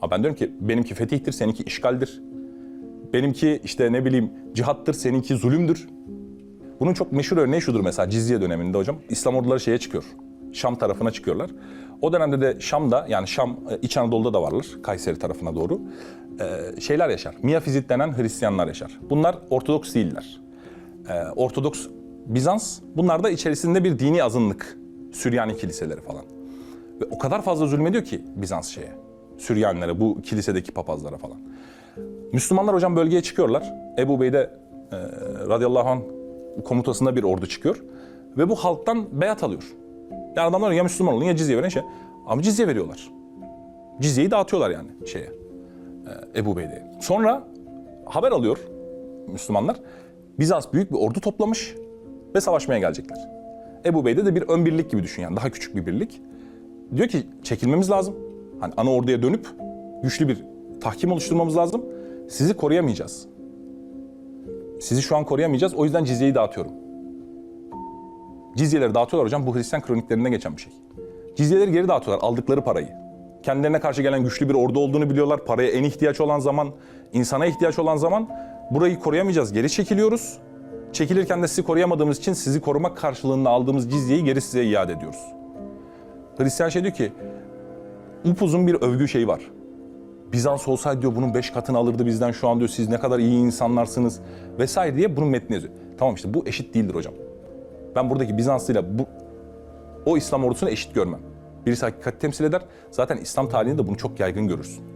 Ama ben diyorum ki benimki fetihtir, seninki işgaldir. Benimki işte ne bileyim cihattır, seninki zulümdür. Bunun çok meşhur örneği şudur mesela Cizye döneminde hocam. İslam orduları şeye çıkıyor. Şam tarafına çıkıyorlar. O dönemde de Şam'da yani Şam e, İç Anadolu'da da varlar. Kayseri tarafına doğru. e, şeyler yaşar. Miyafizit denen Hristiyanlar yaşar. Bunlar Ortodoks değiller. E, Ortodoks Bizans bunlar da içerisinde bir dini azınlık. Süryani kiliseleri falan. Ve o kadar fazla zulmediyor ki Bizans şeye. Süryanilere, bu kilisedeki papazlara falan. Müslümanlar hocam bölgeye çıkıyorlar. Ebu Bey'de e, radıyallahu anh komutasında bir ordu çıkıyor. Ve bu halktan beyat alıyor. Yani adamlar ya Müslüman olun ya cizye verin şey. Ama cizye veriyorlar. Cizyeyi dağıtıyorlar yani şeye. e, Ebu Bey'de. Sonra haber alıyor Müslümanlar. Bizans büyük bir ordu toplamış ve savaşmaya gelecekler. Ebu Bey'de de bir ön birlik gibi düşün yani daha küçük bir birlik. Diyor ki çekilmemiz lazım. Hani ana orduya dönüp güçlü bir tahkim oluşturmamız lazım. Sizi koruyamayacağız. Sizi şu an koruyamayacağız. O yüzden cizyeyi dağıtıyorum. Cizyeleri dağıtıyorlar hocam. Bu Hristiyan kroniklerinde geçen bir şey. Cizyeleri geri dağıtıyorlar aldıkları parayı. Kendilerine karşı gelen güçlü bir ordu olduğunu biliyorlar. Paraya en ihtiyaç olan zaman, insana ihtiyaç olan zaman burayı koruyamayacağız. Geri çekiliyoruz. Çekilirken de sizi koruyamadığımız için sizi korumak karşılığında aldığımız cizyeyi geri size iade ediyoruz. Hristiyan şey diyor ki upuzun bir övgü şeyi var. Bizans olsaydı diyor bunun beş katını alırdı bizden şu an diyor siz ne kadar iyi insanlarsınız vesaire diye bunun metni yazıyor. Tamam işte bu eşit değildir hocam. Ben buradaki Bizanslı'yla bu o İslam ordusunu eşit görmem. Birisi hakikati temsil eder. Zaten İslam tarihinde de bunu çok yaygın görürsün.